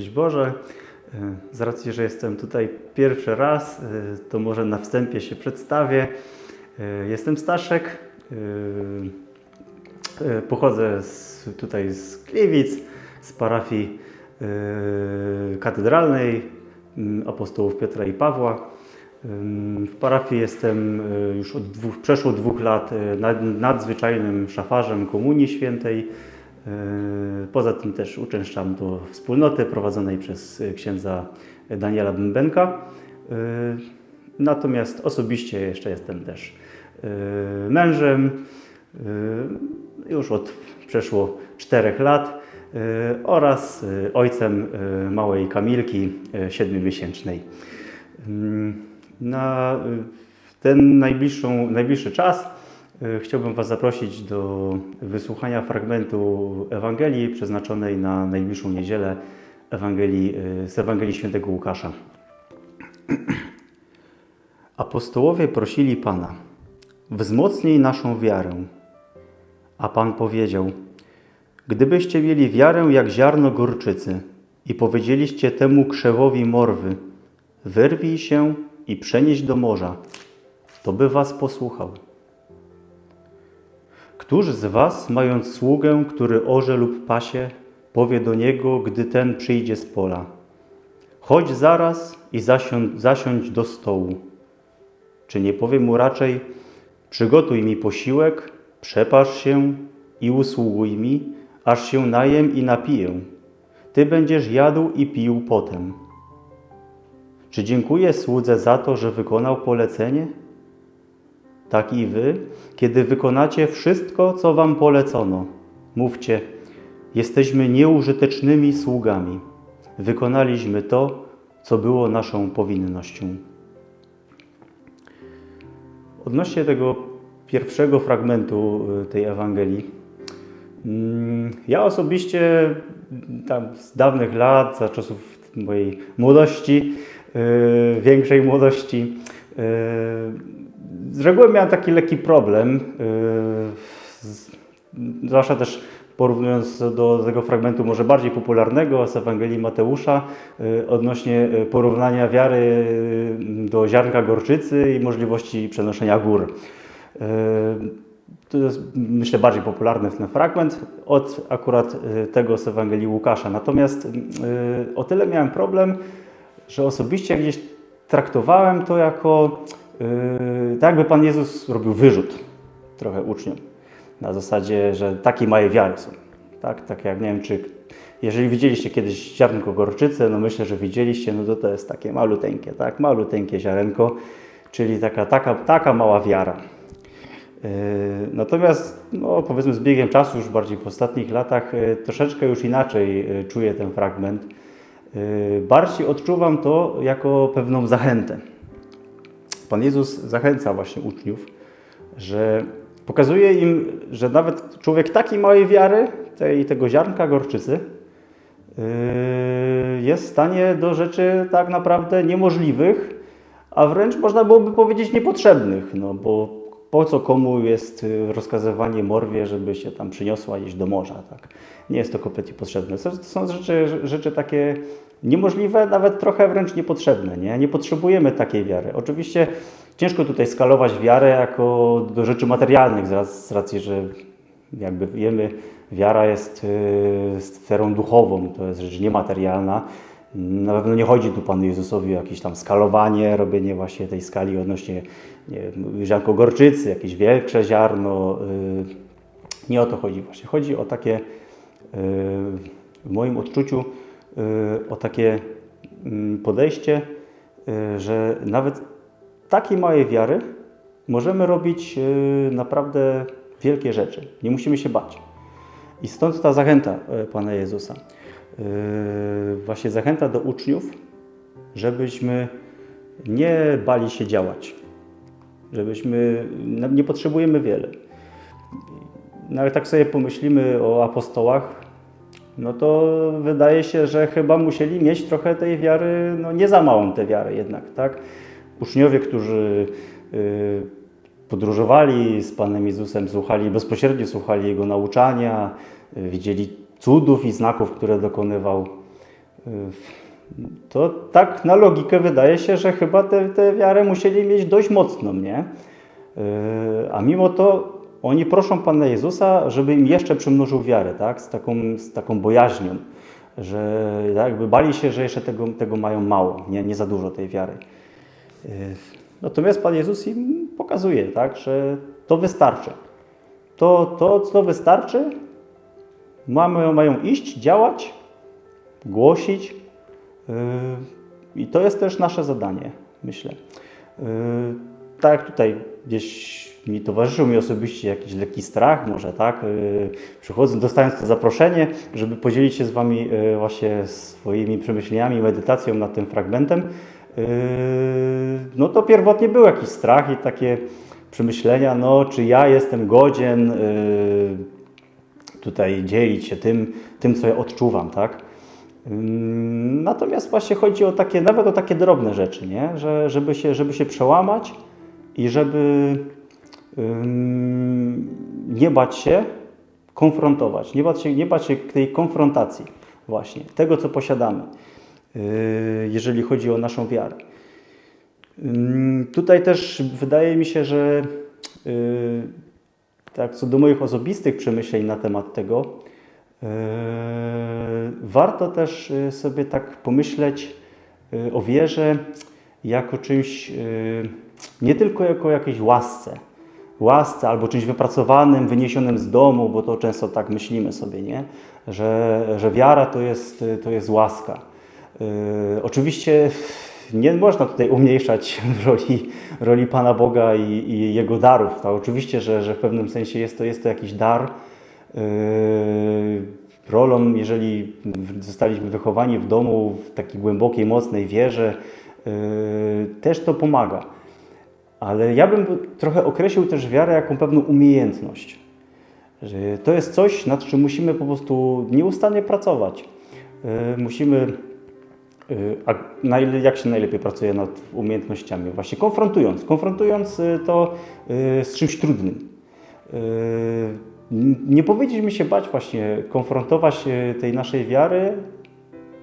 Szczęść Boże. E, Z racji, że jestem tutaj pierwszy raz, e, to może na wstępie się przedstawię. E, Jestem Staszek. Pochodzę z, tutaj z Gliwic, z parafii katedralnej m, apostołów Piotra i Pawła. W parafii jestem już od dwóch, przeszło dwóch lat nad- nadzwyczajnym szafarzem Komunii Świętej. E, Poza tym też uczęszczam do wspólnoty prowadzonej przez e, księdza Daniela Bębenka. E, Natomiast osobiście jeszcze jestem też mężem już od przeszło czterech lat oraz ojcem małej Kamilki e, siedmiomiesięcznej. Mm, Na ten najbliższą, najbliższy czas chciałbym Was zaprosić do wysłuchania fragmentu Ewangelii przeznaczonej na najbliższą niedzielę Ewangelii, y, z Ewangelii Świętego Łukasza. Apostołowie prosili Pana, wzmocnij naszą wiarę. A Pan powiedział, gdybyście mieli wiarę jak ziarno gorczycy i powiedzieliście temu krzewowi morwy, wyrwij się i przenieś do morza, to by was posłuchał. Któż z was, mając sługę, który orze lub pasie, powie do niego, gdy ten przyjdzie z pola: Chodź zaraz i zasiądź, zasiądź do stołu. Czy nie powie mu raczej: Przygotuj mi posiłek, przepasz się i usługuj mi, aż się najem i napiję. Ty będziesz jadł i pił potem. Czy dziękuję słudze za to, że wykonał polecenie? Tak i wy, kiedy wykonacie wszystko, co wam polecono, mówcie: Jesteśmy nieużytecznymi sługami. Wykonaliśmy to, co było naszą powinnością. Odnośnie tego pierwszego fragmentu y, tej Ewangelii, mm, ja osobiście mm, tam z dawnych lat, za czasów mojej młodości, yy, większej młodości, yy, z reguły miałem taki lekki problem, z, zwłaszcza też porównując do tego fragmentu może bardziej popularnego z Ewangelii Mateusza yy, odnośnie yy, porównania wiary do ziarnka gorczycy i możliwości przenoszenia gór. To jest, myślę, bardziej popularny ten fragment od akurat y, tego z Ewangelii Łukasza. Natomiast y, o tyle miałem problem, że osobiście gdzieś traktowałem to jako, y, tak jakby Pan Jezus robił wyrzut trochę uczniom. Na zasadzie, że takiej małej wiary są. Tak, tak jak nie wiem, czy jeżeli widzieliście kiedyś ziarnko gorczycy, no myślę, że widzieliście, no to to jest takie maluteńkie, tak, maluteńkie ziarenko, czyli taka, taka, taka mała wiara. Yy, Natomiast, no, powiedzmy, z biegiem czasu, już bardziej w ostatnich latach, yy, troszeczkę już inaczej yy, czuję ten fragment. Yy, Bardziej odczuwam to jako pewną zachętę. Pan Jezus zachęca właśnie uczniów, że pokazuje im, że nawet człowiek takiej małej wiary, tej, tego ziarnka gorczycy, yy, jest w stanie do rzeczy tak naprawdę niemożliwych, a wręcz można byłoby powiedzieć niepotrzebnych, no bo po co komu jest y, rozkazywanie morwie, żeby się tam przyniosła gdzieś do morza, tak? Nie jest to kompletnie potrzebne. To są rzeczy, rzeczy takie niemożliwe, nawet trochę wręcz niepotrzebne, nie? Nie potrzebujemy takiej wiary. Oczywiście ciężko tutaj skalować wiarę jako do rzeczy materialnych, z rac- z racji, że jakby wiemy, wiara jest y, sferą duchową, to jest rzecz niematerialna. Na pewno nie chodzi tu Panu Jezusowi o jakieś tam skalowanie, robienie właśnie tej skali odnośnie nie wiem, ziarnko gorczycy, jakieś większe ziarno. y, Nie o to chodzi właśnie. Chodzi o takie, y, w moim odczuciu, o takie mm, podejście, y, że nawet takiej małej wiary możemy robić y, naprawdę wielkie rzeczy. Nie musimy się bać. I stąd ta zachęta Pana Jezusa. Właśnie zachęta do uczniów, żebyśmy nie bali się działać. Żebyśmy, no, nie potrzebujemy wiele. Nawet tak sobie pomyślimy o apostołach, no to wydaje się, że chyba musieli mieć trochę tej wiary, no nie za małą tę wiarę jednak, tak? Uczniowie, którzy yy, podróżowali z Panem Jezusem, słuchali, bezpośrednio słuchali Jego nauczania, y, widzieli cudów i znaków, które dokonywał. Y, To tak na logikę wydaje się, że chyba tę wiarę musieli mieć dość mocną, nie? Y, A mimo to oni proszą Pana Jezusa, żeby im jeszcze przymnożył wiarę, tak? Z taką, z taką bojaźnią, że jakby bali się, że jeszcze tego, tego mają mało, nie, nie za dużo tej wiary. Y, Natomiast Pan Jezus im pokazuje, tak, że to wystarczy. To, to co wystarczy, mamy, mają iść, działać, głosić. Yy, I to jest też nasze zadanie, myślę. Yy, Tak jak tutaj gdzieś mi towarzyszył mi osobiście jakiś lekki strach, może tak, yy, przychodząc, dostając to zaproszenie, żeby podzielić się z Wami yy, właśnie swoimi przemyśleniami, medytacją nad tym fragmentem, yy, no to pierwotnie był jakiś strach i takie przemyślenia, no czy ja jestem godzien tutaj dzielić się tym, tym, co ja odczuwam, tak? Natomiast właśnie chodzi o takie, nawet o takie drobne rzeczy, nie? Że, żeby, się, żeby się przełamać i żeby nie bać się konfrontować, nie bać się, nie bać się tej konfrontacji właśnie, tego co posiadamy, yy, jeżeli chodzi o naszą wiarę. Tutaj też wydaje mi się, że yy, tak co do moich osobistych przemyśleń na temat tego, yy, warto też sobie tak pomyśleć o wierze jako czymś, nie tylko jako jakiejś łasce, łasce albo czymś wypracowanym, wyniesionym z domu, bo to często tak myślimy sobie, nie? Że, że wiara to jest, to jest łaska. Yy, oczywiście nie można tutaj umniejszać roli, roli Pana Boga i, i Jego darów. To oczywiście, że, że w pewnym sensie jest to, jest to jakiś dar. Yy, rolą, jeżeli zostaliśmy wychowani w domu w takiej głębokiej, mocnej wierze, yy, też to pomaga. Ale ja bym trochę określił też wiarę jako pewną umiejętność. Że to jest coś, nad czym musimy po prostu nieustannie pracować. Yy, Musimy Y, jak się najlepiej pracuje nad umiejętnościami? Właśnie konfrontując. Konfrontując y, to y, z czymś trudnym. Y, Nie powinniśmy się bać właśnie konfrontować y, tej naszej wiary,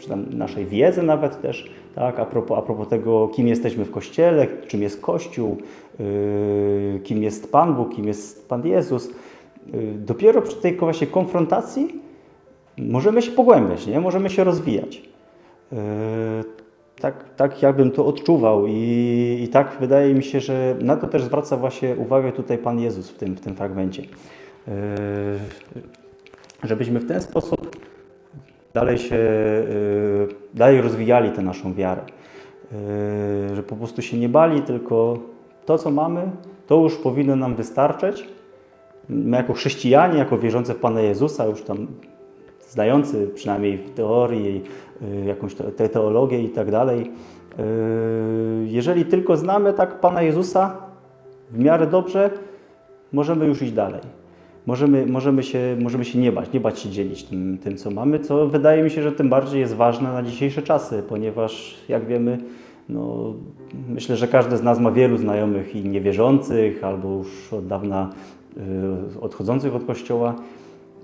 czy tam naszej wiedzy nawet też, tak, a propos, a propos tego, kim jesteśmy w Kościele, czym jest Kościół, y, kim jest Pan Bóg, kim jest Pan Jezus. Y, Dopiero przy tej właśnie konfrontacji możemy się pogłębiać, nie? możemy się rozwijać. Yy, Tak, tak jakbym to odczuwał i, i tak wydaje mi się, że na to też zwraca właśnie uwagę tutaj Pan Jezus w tym, w tym fragmencie. Yy, Żebyśmy w ten sposób dalej się, yy, dalej rozwijali tę naszą wiarę. Yy, Że po prostu się nie bali, tylko to, co mamy, to już powinno nam wystarczyć. My jako chrześcijanie, jako wierzący w Pana Jezusa, już tam znający przynajmniej w teorii y, jakąś te, te teologię i tak dalej, y, jeżeli tylko znamy tak Pana Jezusa w miarę dobrze, możemy już iść dalej. Możemy, możemy, się, możemy się nie bać, nie bać się dzielić tym, tym, co mamy, co wydaje mi się, że tym bardziej jest ważne na dzisiejsze czasy, ponieważ jak wiemy, no, myślę, że każdy z nas ma wielu znajomych i niewierzących, albo już od dawna y, odchodzących od Kościoła.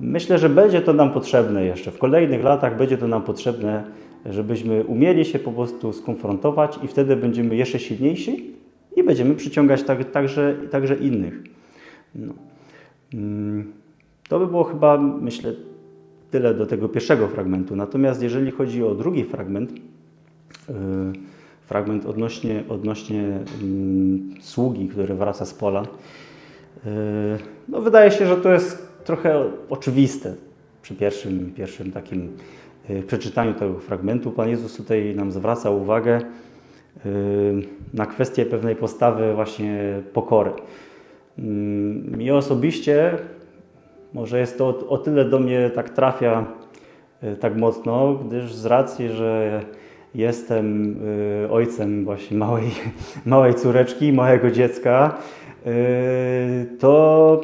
Myślę, że będzie to nam potrzebne jeszcze. W kolejnych latach będzie to nam potrzebne, żebyśmy umieli się po prostu skonfrontować i wtedy będziemy jeszcze silniejsi i będziemy przyciągać tak, także, także innych. No. Mm, To by było chyba, myślę, tyle do tego pierwszego fragmentu. Natomiast jeżeli chodzi o drugi fragment, yy, fragment odnośnie, odnośnie mm, sługi, który wraca z pola, yy, no wydaje się, że to jest trochę oczywiste przy pierwszym, pierwszym takim yy, przeczytaniu tego fragmentu. Pan Jezus tutaj nam zwraca uwagę na kwestię pewnej postawy właśnie pokory. Mm, Mi osobiście, może jest to o, tyle do mnie tak trafia y, tak mocno, gdyż z racji, że jestem y, ojcem właśnie małej, małej córeczki, małego dziecka, y, to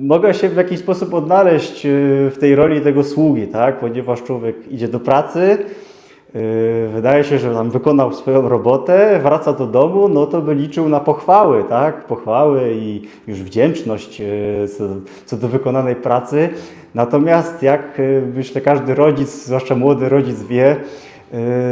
mogę się w jakiś sposób odnaleźć w tej roli tego sługi, tak? ponieważ człowiek idzie do pracy, wydaje się, że tam wykonał swoją robotę, wraca do domu, no to by liczył na pochwały, tak? Pochwały i już wdzięczność y, co, co do wykonanej pracy. Natomiast jak y, myślę każdy rodzic, zwłaszcza młody rodzic wie,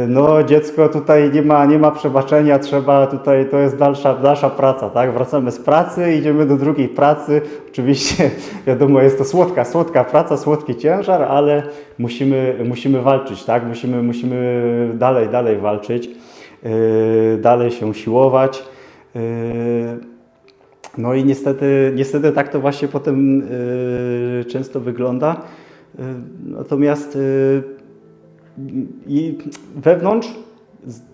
no dziecko tutaj nie ma, nie ma przebaczenia, trzeba tutaj, to jest dalsza, dalsza praca, tak? Wracamy z pracy, idziemy do drugiej pracy. Oczywiście wiadomo, jest to słodka, słodka praca, słodki ciężar, ale musimy, musimy walczyć, tak? Musimy, musimy dalej, dalej walczyć, yy, dalej się siłować. Yy, no i niestety, niestety tak to właśnie potem yy, często wygląda. Yy, natomiast yy, i wewnątrz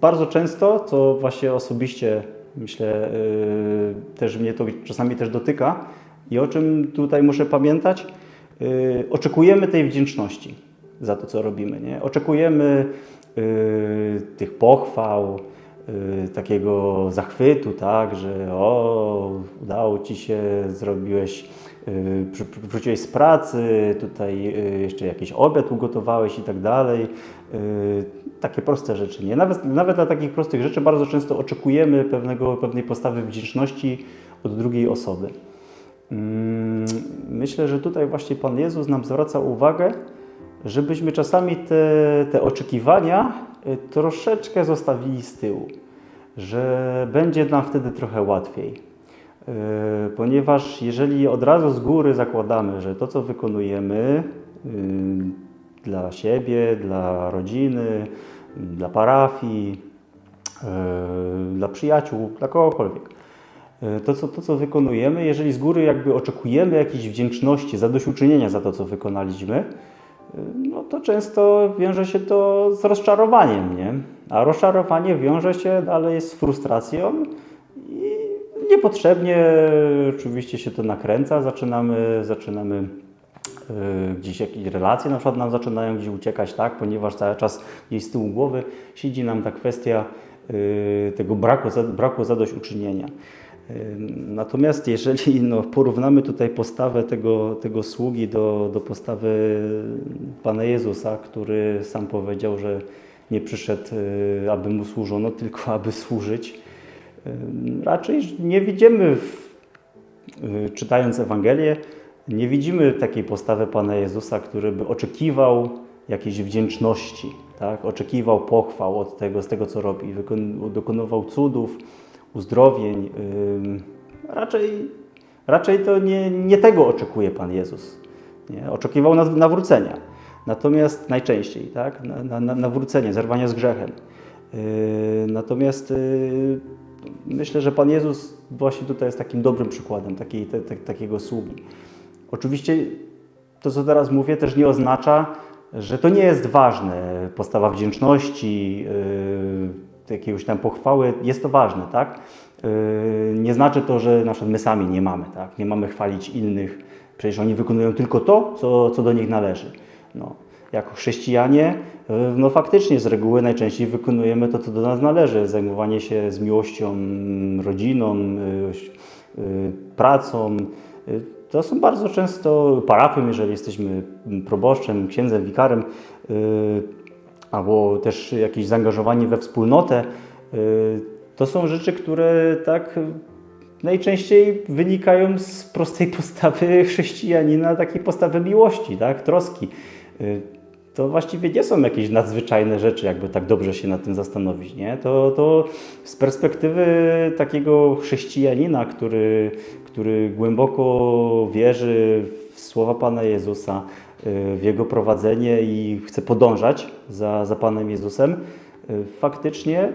bardzo często, co właśnie osobiście myślę, yy, też mnie to czasami też dotyka i o czym tutaj muszę pamiętać, yy, oczekujemy tej wdzięczności za to, co robimy. Nie? Oczekujemy yy, tych pochwał, takiego zachwytu, tak, że o, udało Ci się, zrobiłeś, przy- wróciłeś z pracy, tutaj yy, jeszcze jakiś obiad ugotowałeś i tak dalej. Takie proste rzeczy, nie? Nawet, nawet dla takich prostych rzeczy bardzo często oczekujemy pewnego, pewnej postawy wdzięczności od drugiej osoby. Mm, Myślę, że tutaj właśnie Pan Jezus nam zwraca uwagę, żebyśmy czasami te, te oczekiwania y, troszeczkę zostawili z tyłu, że będzie nam wtedy trochę łatwiej. Y, Ponieważ jeżeli od razu z góry zakładamy, że to, co wykonujemy y, dla siebie, dla rodziny, dla parafii, dla przyjaciół, dla kogokolwiek, to co, to, co wykonujemy, jeżeli z góry jakby oczekujemy jakiejś wdzięczności, zadośćuczynienia za to, co wykonaliśmy, no to często wiąże się to z rozczarowaniem, nie? A rozczarowanie wiąże się dalej z frustracją i niepotrzebnie oczywiście się to nakręca, zaczynamy, zaczynamy y, gdzieś jakieś relacje na przykład nam zaczynają gdzieś uciekać, tak? Ponieważ cały czas gdzieś z tyłu głowy siedzi nam ta kwestia y, tego braku, braku zadośćuczynienia. Natomiast jeżeli no, porównamy tutaj postawę tego, tego sługi do, do postawy Pana Jezusa, który sam powiedział, że nie przyszedł, y, aby mu służono, tylko aby służyć, raczej nie widzimy, y, czytając Ewangelię, nie widzimy takiej postawy Pana Jezusa, który by oczekiwał jakiejś wdzięczności, tak? oczekiwał pochwał od tego, z tego, co robi, dokonywał cudów, uzdrowień. Raczej, raczej to nie, nie tego oczekuje Pan Jezus. Nie? Oczekiwał na- nawrócenia. Natomiast najczęściej, tak? na, na, na- nawrócenie, zerwania z grzechem. Yy, Natomiast yy, myślę, że Pan Jezus właśnie tutaj jest takim dobrym przykładem takiej, te, te, takiego sługi. Oczywiście to, co teraz mówię, też nie oznacza, że to nie jest ważne. Postawa wdzięczności, yy, jakiegoś tam pochwały, jest to ważne, tak? Yy, nie znaczy to, że na przykład my sami nie mamy, tak? Nie mamy chwalić innych, przecież oni wykonują tylko to, co, co do nich należy. No. Jako chrześcijanie, yy, no faktycznie z reguły najczęściej wykonujemy to, co do nas należy. Zajmowanie się z miłością rodziną, yy, pracą. To są bardzo często parafią, jeżeli jesteśmy proboszczem, księdzem, wikarem, albo też jakieś zaangażowanie we wspólnotę. yy, To są rzeczy, które tak najczęściej wynikają z prostej postawy chrześcijanina, takiej postawy miłości, tak? troski. Yy, To właściwie nie są jakieś nadzwyczajne rzeczy, jakby tak dobrze się nad tym zastanowić. Nie? To, to z perspektywy takiego chrześcijanina, który, który głęboko wierzy w słowa Pana Jezusa, w Jego prowadzenie i chce podążać za, za Panem Jezusem, yy, faktycznie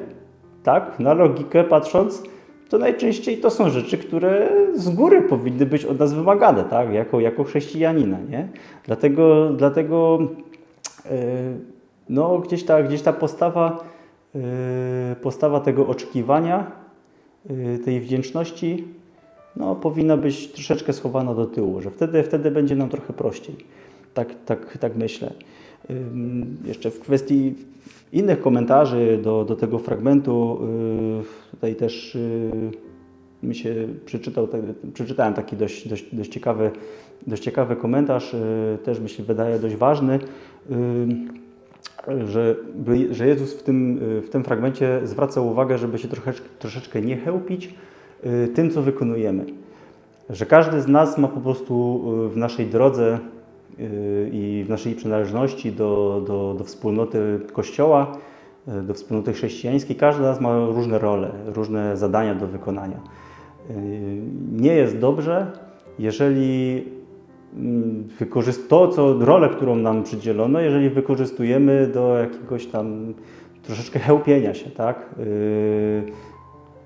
tak, na logikę patrząc, to najczęściej to są rzeczy, które z góry powinny być od nas wymagane, tak? jako, jako chrześcijanina. Nie? Dlatego, dlatego yy, no, gdzieś, ta, gdzieś ta postawa, yy, postawa tego oczekiwania, tej wdzięczności no, powinna być troszeczkę schowana do tyłu, że wtedy, wtedy będzie nam trochę prościej. Tak, tak, tak myślę. Jeszcze w kwestii innych komentarzy do, do tego fragmentu, yy, tutaj też yy, mi się przeczytał, przeczytałem taki dość, dość, dość, ciekawy, dość ciekawy komentarz, yy, też mi się wydaje dość ważny. Że, że Jezus w tym, y, w tym fragmencie zwraca uwagę, żeby się troszeczkę, troszeczkę nie chełpić y, tym, co wykonujemy. Że każdy z nas ma po prostu y, w naszej drodze y, i w naszej przynależności do, do, do wspólnoty Kościoła, y, do wspólnoty chrześcijańskiej, każdy z nas ma różne role, różne zadania do wykonania. Y, Nie jest dobrze, jeżeli mm, to, co rolę, którą nam przydzielono, jeżeli wykorzystujemy do jakiegoś tam troszeczkę chełpienia się, tak?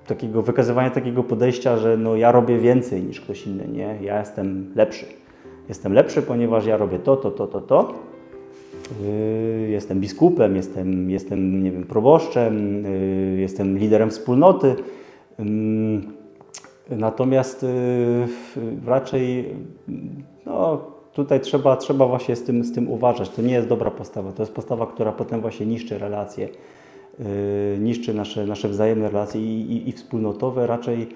Takiego wykazywania takiego podejścia, że no ja robię więcej niż ktoś inny, nie? Ja jestem lepszy. Jestem lepszy, ponieważ ja robię to, to, to, to, to. Yy, Jestem biskupem, jestem, jestem nie wiem, proboszczem, yy, jestem liderem wspólnoty. Ym, Natomiast raczej no, tutaj trzeba, trzeba właśnie z tym, z tym uważać. To nie jest dobra postawa. To jest postawa, która potem właśnie niszczy relacje, niszczy nasze, nasze wzajemne relacje i, i, i wspólnotowe. Raczej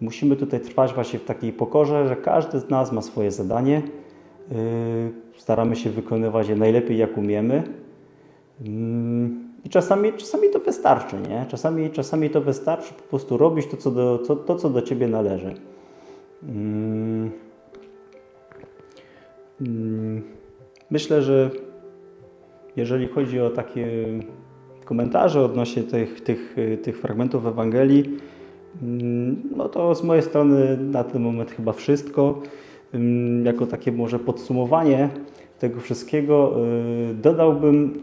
musimy tutaj trwać właśnie w takiej pokorze, że każdy z nas ma swoje zadanie. Yy, staramy się wykonywać je najlepiej, jak umiemy. Mm, I czasami, czasami to wystarczy, nie? Czasami, czasami to wystarczy po prostu robić to, co do, to, co do Ciebie należy. Mm, Myślę, że jeżeli chodzi o takie komentarze odnośnie tych, tych, tych fragmentów Ewangelii, no to z mojej strony na ten moment chyba wszystko. Ym, Jako takie może podsumowanie tego wszystkiego y, dodałbym,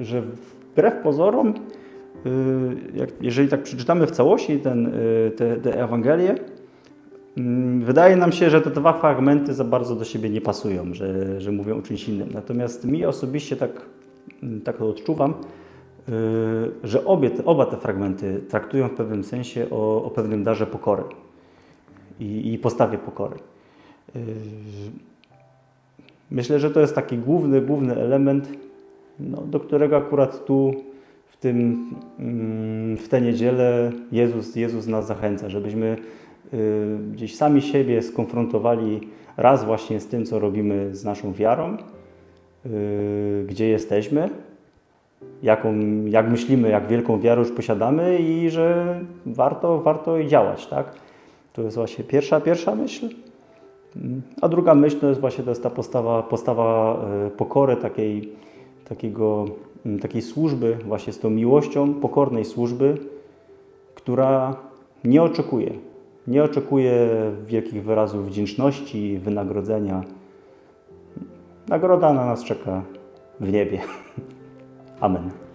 że wbrew pozorom, y, jeżeli tak przeczytamy w całości ten, y, te, te Ewangelię, Mm, Wydaje nam się, że te dwa fragmenty za bardzo do siebie nie pasują, że, że mówią o czymś innym. Natomiast mi osobiście tak, mm, tak to odczuwam, że obie te, oba te fragmenty traktują w pewnym sensie o, o pewnym darze pokory i, i postawie pokory. Yy, Myślę, że to jest taki główny, główny element, no, do którego akurat tu w, tym, mm, w tę niedzielę Jezus, Jezus nas zachęca, żebyśmy y, gdzieś sami siebie skonfrontowali raz właśnie z tym, co robimy z naszą wiarą, y, gdzie jesteśmy, jaką, jak myślimy, jak wielką wiarę już posiadamy i że warto, warto działać, tak? To jest właśnie pierwsza, pierwsza myśl. A druga myśl to jest właśnie to jest ta postawa, postawa y, pokory, takiej, takiego, takiej służby, właśnie z tą miłością, pokornej służby, która nie oczekuje. Nie oczekuje wielkich wyrazów wdzięczności, wynagrodzenia. Nagroda na nas czeka w niebie. Amen.